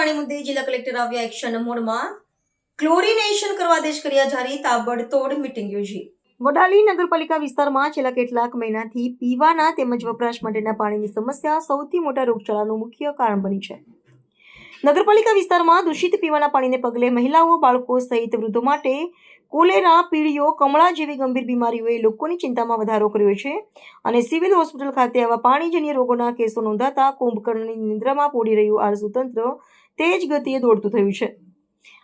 પાણી મુદ્દે જિલ્લા કલેક્ટર આવ્યા એક્શન મોડમાં ક્લોરિનેશન કરવા આદેશ કર્યા જારી તાબડતોડ મીટિંગ યોજી. વડાલી નગરપાલિકા વિસ્તારમાં છેલ્લા કેટલાક મહિનાથી પીવાના તેમજ વપરાશ માટેના પાણીની સમસ્યા સૌથી મોટા રોગચાળાનું મુખ્ય કારણ બની છે. નગરપાલિકા વિસ્તારમાં દૂષિત પીવાના પાણીને પગલે મહિલાઓ, બાળકો સહિત વૃદ્ધો માટે કોલેરા, પીળીઓ, કમળા જેવી ગંભીર બીમારીઓએ લોકોની ચિંતામાં વધારો કર્યો છે અને સિવિલ હોસ્પિટલ ખાતે આવા પાણીજન્ય રોગોના કેસો નોંધાતા કુંભકર્ણની નિંદ્રામાં પોડી રહ્યું આળસુ તંત્ર તેજ ગતિએ દોડતું થયું છે.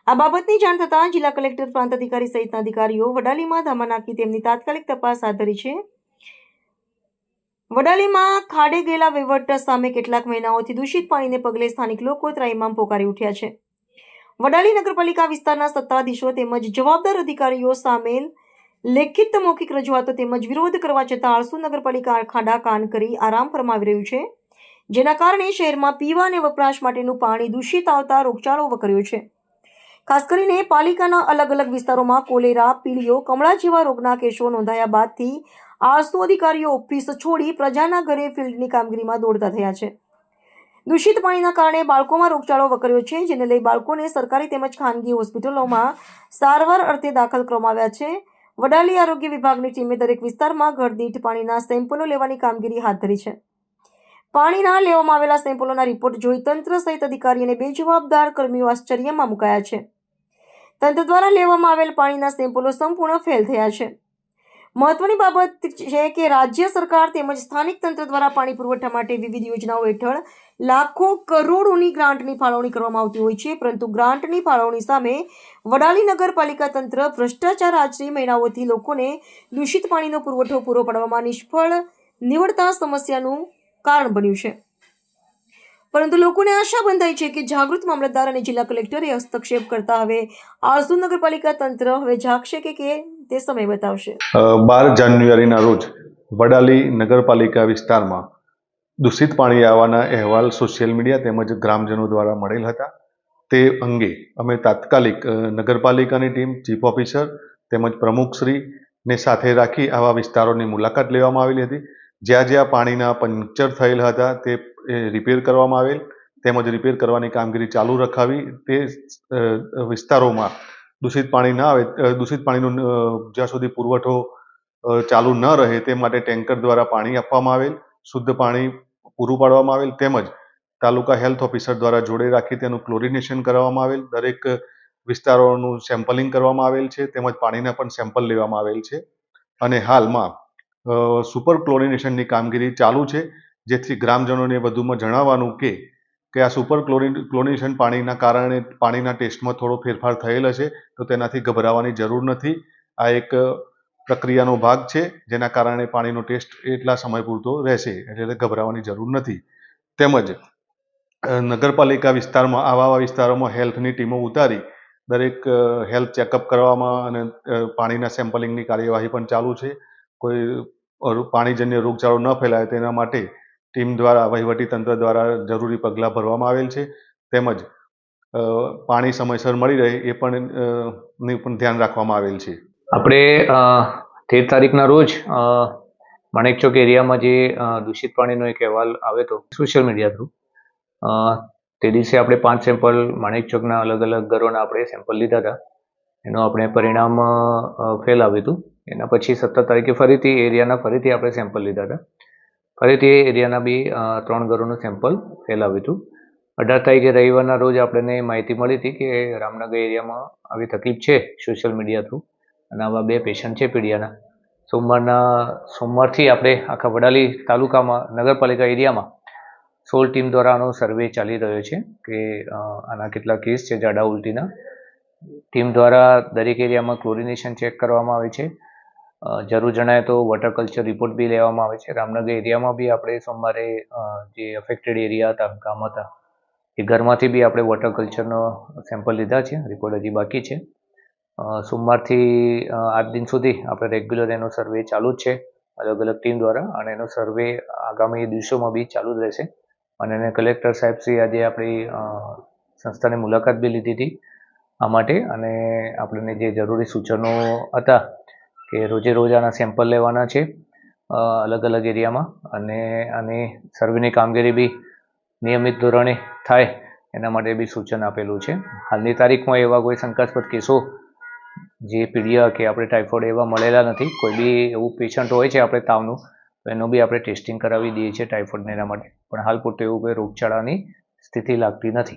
આ બાબતની જાણ થતાં જિલ્લા કલેક્ટર, પ્રાંત અધિકારી સહિતના અધિકારીઓ વડાલીમાં ધામા નાખી તેમની તાત્કાલિક તપાસ હાથ ધરી છે. વડાલીમાં ખાડે ગયેલા વહીવટ સામે કેટલાક મહિનાઓથી દૂષિત પાણીને પગલે સ્થાનિક લોકો ત્રાહિમામ પોકારી ઉઠ્યા છે. વડાલી નગરપાલિકા વિસ્તારના સત્તાધીશો તેમજ જવાબદાર અધિકારીઓ સામેલ લેખિત મૌખિક રજૂઆતો તેમજ વિરોધ કરવા છતાં આળસુ નગરપાલિકા ખાડા કાન કરી આરામ ફરમાવી રહ્યું છે. જેના કારણે શહેરમાં પીવા અને વપરાશ માટેનું પાણી દૂષિત આવતા રોગચાળો વકર્યો છે. ખાસ કરીને પાલિકાના અલગ અલગ વિસ્તારોમાં કોલેરા, પીળીઓ, કમળા જેવા રોગના કેસો નોંધાયા બાદથી આળસુ અધિકારીઓ ઓફિસ છોડી પ્રજાના ઘરે ફિલ્ડની કામગીરીમાં દોડતા થયા છે. દૂષિત પાણીના કારણે બાળકોમાં રોગચાળો વકર્યો છે, જેને લઈ બાળકોને સરકારી તેમજ ખાનગી હોસ્પિટલોમાં સારવાર અર્થે દાખલ કરવામાં આવ્યા છે. વડાલી આરોગ્ય વિભાગની ટીમે દરેક વિસ્તારમાં ઘર દીઠ પાણીના સેમ્પલો લેવાની કામગીરી હાથ ધરી છે. પાણીના લેવામાં આવેલા સેમ્પલોના રિપોર્ટ જોઈ તંત્ર સહિત અધિકારી અને બેજવાબદાર કર્મીઓ આશ્ચર્યમાં મુકાયા છે. તંત્ર દ્વારા લેવામાં આવેલ પાણીના સેમ્પલો સંપૂર્ણ ફેલ થયા છે. મહત્વની બાબત છે કે રાજ્ય સરકાર તેમજ સ્થાનિક તંત્ર દ્વારા પાણી પુરવઠા માટે વિવિધ યોજનાઓ હેઠળ લાખો કરોડોની ગ્રાન્ટની ફાળવણી કરવામાં આવતી હોય છે, પરંતુ ગ્રાન્ટની ફાળવણી સામે વડાલી નગરપાલિકા તંત્ર ભ્રષ્ટાચાર આચરી મહિનાઓથી લોકોને દૂષિત પાણીનો પુરવઠો પૂરો પાડવામાં નિષ્ફળ, નીવડતા સમસ્યાનું કારણ બન્યું છે. પરંતુ લોકોને આશા બંધાઈ છે કે જાગૃત મામલતદાર અને જિલ્લા કલેક્ટરે હસ્તક્ષેપ કરતા હવે આરસુ નગરપાલિકા તંત્ર હવે જાગશે કે કે તે સમય બતાવશે. બાર જાન્યુઆરીના રોજ વડાલી નગરપાલિકા વિસ્તારમાં દૂષિત પાણી આવવાના અહેવાલ સોશિયલ મીડિયા તેમજ ગ્રામજનો દ્વારા મળેલ હતા. તે અંગે અમે તાત્કાલિક નગરપાલિકાની ટીમ, ચીફ ઓફિસર તેમજ પ્રમુખશ્રીને સાથે રાખી આવા વિસ્તારોની મુલાકાત લેવામાં આવેલી હતી. જ્યાં જ્યાં પાણીના પંક્ચર થયેલ હતા તે રિપેર કરવામાં આવેલ, તેમજ રિપેર કરવાની કામગીરી ચાલુ રખાવી તે વિસ્તારોમાં દૂષિત પાણી ના આવે દૂષિત પાણીનો જ્યાં સુધી પુરવઠો ચાલુ ન રહે તે માટે ટેન્કર દ્વારા પાણી આપવામાં આવેલ, શુદ્ધ પાણી પૂરું પાડવામાં આવેલ, તેમજ તાલુકા હેલ્થ ઓફિસર દ્વારા જોડે રાખી તેનું ક્લોરિનેશન કરવામાં આવેલ, દરેક વિસ્તારોનું સેમ્પલિંગ કરવામાં આવેલ છે, તેમજ પાણીના પણ સેમ્પલ લેવામાં આવેલ છે. અને હાલમાં સુપર ક્લોરિનેશનની કામગીરી ચાલુ છે. જેથી ગ્રામજનોને વધુમાં જણાવવાનું કે કે આ સુપર ક્લોરિન ક્લોરિનેશન પાણીના કારણે પાણીના ટેસ્ટમાં થોડો ફેરફાર થયેલો છે, તો તેનાથી ગભરાવાની જરૂર નથી. આ એક પ્રક્રિયાનો ભાગ છે, જેના કારણે પાણીનો ટેસ્ટ એટલા સમય પૂરતો રહેશે, એટલે ગભરાવાની જરૂર નથી. તેમજ નગરપાલિકા વિસ્તારમાં, આવા આવા વિસ્તારોમાં હેલ્થની ટીમો ઉતારી, દરેક હેલ્થ ચેકઅપ કરવામાં અને પાણીના સેમ્પલિંગની કાર્યવાહી પણ ચાલુ છે. કોઈ પાણીજન્ય રોગચાળો ન ફેલાય તેના માટે ટીમ દ્વારા, વહીવટી તંત્ર દ્વારા જરૂરી પગલાં ભરવામાં આવેલ છે. તેમજ પાણી સમયસર મળી રહે એ પણ ની પણ ધ્યાન રાખવામાં આવેલ છે. આપણે તેર તારીખના રોજ માણેક માણેકચોક એરિયામાં જે દૂષિત પાણીનો એક અહેવાલ આવ્યો હતો સોશિયલ મીડિયા થ્રુ તે દિવસે આપણે પાંચ સેમ્પલ માણેકચોકના અલગ અલગ ઘરોના આપણે સેમ્પલ લીધા હતા. એનું આપણે પરિણામ ફેલ આવ્યું હતું. એના પછી સત્તર તારીખે ફરીથી એરિયાના ફરીથી આપણે સેમ્પલ લીધા હતા. ફરીથી એ એરિયાના બી ત્રણ ઘરોનું સેમ્પલ ફેલ આવ્યું હતું. અઢાર તારીખે રવિવારના રોજ આપણને માહિતી મળી હતી કે રામનગર એરિયામાં આવી તકલીફ છે સોશિયલ મીડિયા થ્રુ અને આવા બે પેશન્ટ છે પીડિયાના. સોમવારના, સોમવારથી આપણે આખા વડાલી તાલુકામાં, નગરપાલિકા એરિયામાં સોલ ટીમ દ્વારા આનો સર્વે ચાલી રહ્યો છે કે આના કેટલા કેસ છે જાડા ઉલટીના. ટીમ દ્વારા દરેક એરિયામાં ક્લોરિનેશન ચેક કરવામાં આવે છે. જરૂર જણાય તો વોટર કલ્ચર રિપોર્ટ બી લેવામાં આવે છે. રામનગર એરિયામાં બી આપણે સોમવારે જે અફેક્ટેડ એરિયા હતા, ગામ હતા, એ ઘરમાંથી બી આપણે વોટર કલ્ચરનો સેમ્પલ લીધા છે. રિપોર્ટ હજી બાકી છે. સોમવારથી આજ દિન સુધી આપણે રેગ્યુલર એનો સર્વે ચાલુ જ છે. અલગ અલગ ટીમ દ્વારા અને એનો સર્વે આગામી દિવસોમાં બી ચાલુ જ રહેશે. અને એને કલેક્ટર સાહેબશ્રી આજે આપણી સંસ્થાની મુલાકાત બી લીધી હતી આ માટે અને આપણને જે જરૂરી સૂચનો હતા કે રોજે રોજ આના સેમ્પલ લેવાના છે અલગ અલગ એરિયામાં. અને આની સર્વેની કામગીરી બી નિયમિત ધોરણે થાય, એના માટે બી સૂચન આપેલું છે. હાલની તારીખમાં એવા કોઈ શંકાસ્પદ કેસો જે પીડિયા કે આપણે ટાઇફોઇડ એવા મળેલા નથી, કોઈ બી એવું પેશન્ટ હોય છે આપણે તાવનું, તો એનું બી આપણે ટેસ્ટિંગ કરાવી દઈએ છીએ ટાઇફોઇડને એના માટે. પણ હાલ પૂરતું એવું કોઈ રોગચાળાની સ્થિતિ લાગતી નથી.